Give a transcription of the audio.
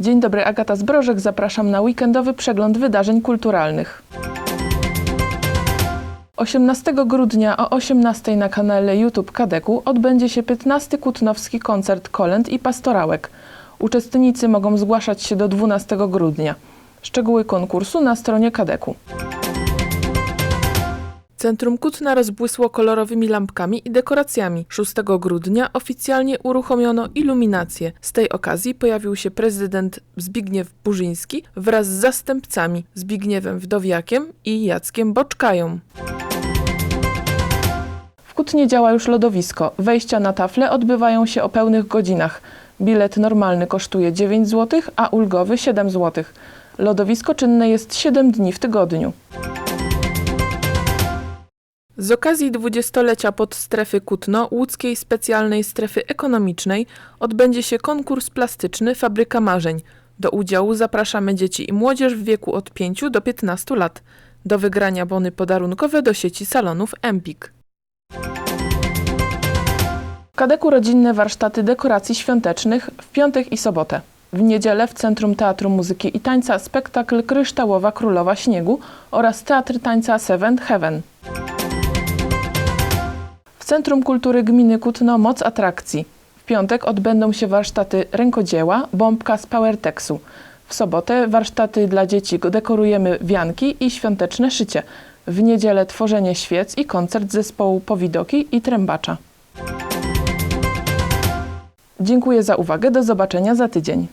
Dzień dobry, Agata Zbrożek. Zapraszam na weekendowy przegląd wydarzeń kulturalnych. 18 grudnia o 18 na kanale YouTube Kadeku odbędzie się 15 Kutnowski koncert kolęd i pastorałek. Uczestnicy mogą zgłaszać się do 12 grudnia. Szczegóły konkursu na stronie Kadeku. Centrum Kutna rozbłysło kolorowymi lampkami i dekoracjami. 6 grudnia oficjalnie uruchomiono iluminację. Z tej okazji pojawił się prezydent Zbigniew Burzyński wraz z zastępcami Zbigniewem Wdowiakiem i Jackiem Boczkają. W Kutnie działa już lodowisko. Wejścia na tafle odbywają się o pełnych godzinach. Bilet normalny kosztuje 9 zł, a ulgowy 7 zł. Lodowisko czynne jest 7 dni w tygodniu. Z okazji dwudziestolecia podstrefy Kutno, łódzkiej specjalnej strefy ekonomicznej, odbędzie się konkurs plastyczny Fabryka Marzeń. Do udziału zapraszamy dzieci i młodzież w wieku od 5 do 15 lat. Do wygrania bony podarunkowe do sieci salonów Empik. W Kadeku rodzinne warsztaty dekoracji świątecznych w piątek i sobotę. W niedzielę w Centrum Teatru Muzyki i Tańca spektakl Kryształowa Królowa Śniegu oraz Teatr Tańca Seventh Heaven. Centrum Kultury Gminy Kutno Moc Atrakcji. W piątek odbędą się warsztaty rękodzieła, bombka z Powertexu. W sobotę warsztaty dla dzieci dekorujemy wianki i świąteczne szycie. W niedzielę tworzenie świec i koncert zespołu Powidoki i Trębacza. Dziękuję za uwagę, do zobaczenia za tydzień.